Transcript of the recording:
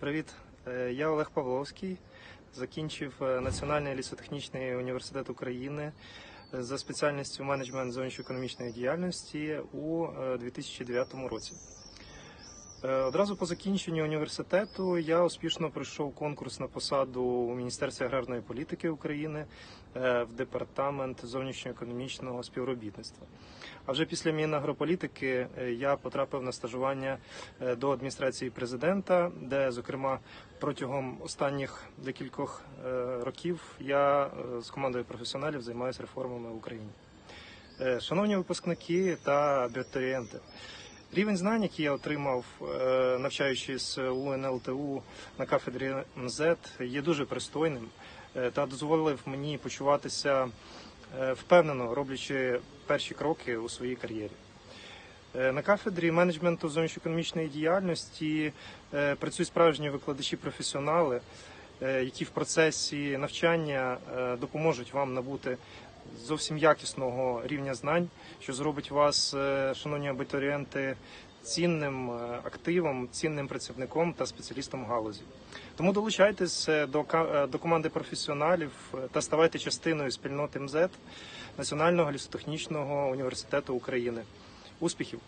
Привіт, Е, я Олег Павловський. Закінчив е, Національний лісотехнічний університет України е, за спеціальністю менеджмент зовнішньоекономічної діяльності у е, 2009 році. Е, Одразу по закінченню університету я успішно пройшов конкурс на посаду у Міністерстві аграрної політики України е, в департамент зовнішньоекономічного співробітництва. А вже після Мінагрополітики е, я потрапив на стажування до адміністрації президента, де, зокрема, протягом останніх декількох років я з командою професіоналів займаюся реформами в Україні. Шановні випускники та абітурієнти, рівень знань, який я отримав, е, навчаючись у НЛТУ на кафедрі МЗ, є дуже пристойним е, та дозволив мені почуватися е, впевнено, роблячи перші кроки у своїй кар'єрі. На кафедрі менеджменту зовнішньоекономічної діяльності працюють справжні викладачі-професіонали, які в процесі навчання е, допоможуть вам набути зовсім якісного рівня знань, що зробить вас, е, шановні абітурієнти, цінним е, активом, цінним працівником та спеціалістом галузі. Тому долучайтесь е, до, е, до команди професіоналів е, та ставайте частиною спільноти МЗ Національного лісотехнічного університету України. Успіхів!